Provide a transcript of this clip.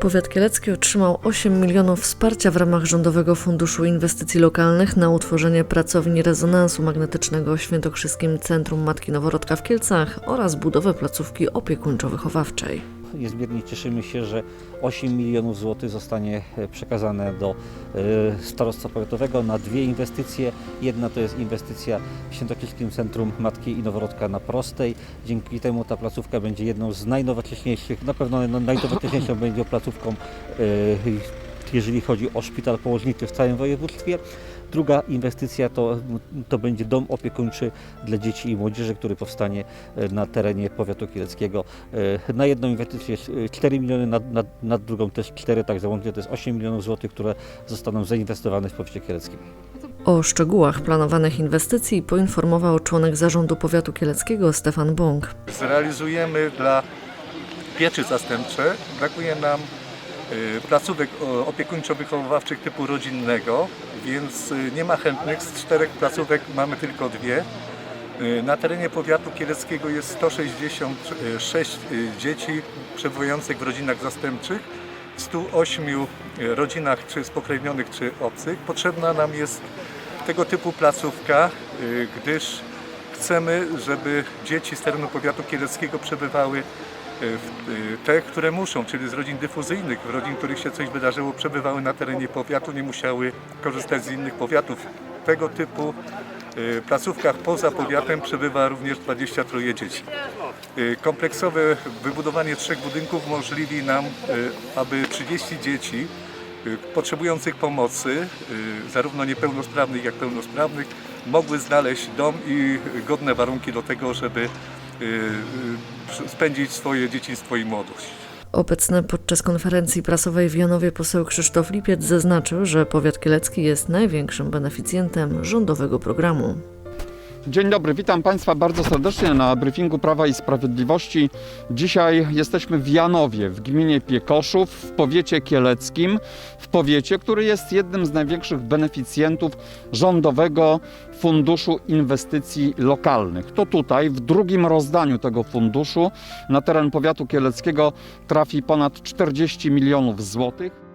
Powiat kielecki otrzymał 8 milionów wsparcia w ramach Rządowego Funduszu Inwestycji Lokalnych na utworzenie pracowni rezonansu magnetycznego w Świętokrzyskim Centrum Matki Noworodka w Kielcach oraz budowę placówki opiekuńczo-wychowawczej. Niezmiernie cieszymy się, że 8 milionów złotych zostanie e, przekazane do e, starostwa powiatowego na dwie inwestycje. Jedna to jest inwestycja w Świętokrzyskim Centrum Matki i Noworodka na Prostej. Dzięki temu ta placówka będzie jedną z najnowocześniejszych, na pewno no, najdowocześniejszą będzie placówką, e, jeżeli chodzi o szpital położniczy w całym województwie. Druga inwestycja to, to będzie dom opiekuńczy dla dzieci i młodzieży, który powstanie e, na terenie powiatu kieleckiego. E, Na jedną inwestycję jest e, 4 miliony, na, na, na drugą też 4, także łącznie to jest 8 milionów złotych, które zostaną zainwestowane w powiecie kieleckim. O szczegółach planowanych inwestycji poinformował członek zarządu powiatu kieleckiego Stefan Bąk. Zrealizujemy dla pieczy zastępczej. Brakuje nam placówek o- opiekuńczo-wychowawczych typu rodzinnego, więc y, nie ma chętnych. Z czterech placówek mamy tylko dwie. Y, Na terenie powiatu kieleckiego jest 166 y, dzieci przebywających w rodzinach zastępczych, w 108 y, rodzinach czy spokrewnionych, czy obcych. Potrzebna nam jest tego typu placówka, y, gdyż chcemy, żeby dzieci z terenu powiatu kieleckiego przebywały y, y, te, które muszą, czyli z rodzin dyfuzyjnych, rodzin, których się coś wydarzyło, przebywały na terenie powiatu, nie musiały korzystać z innych powiatów. Tego typu y, placówkach poza powiatem przebywa również 23 dzieci. Kompleksowe wybudowanie trzech budynków umożliwi nam, aby 30 dzieci potrzebujących pomocy, zarówno niepełnosprawnych, jak pełnosprawnych, mogły znaleźć dom i godne warunki do tego, żeby spędzić swoje dzieciństwo i młodość. Obecny podczas konferencji prasowej w Janowie poseł Krzysztof Lipiec zaznaczył, że powiat kielecki jest największym beneficjentem rządowego programu. Dzień dobry, witam Państwa bardzo serdecznie na briefingu Prawa i Sprawiedliwości. Dzisiaj jesteśmy w Janowie, w gminie Piekoszów, w powiecie kieleckim, w powiecie, który jest jednym z największych beneficjentów Rządowego Funduszu Inwestycji Lokalnych. To tutaj, w drugim rozdaniu tego funduszu, na teren powiatu kieleckiego trafi ponad 40 milionów złotych.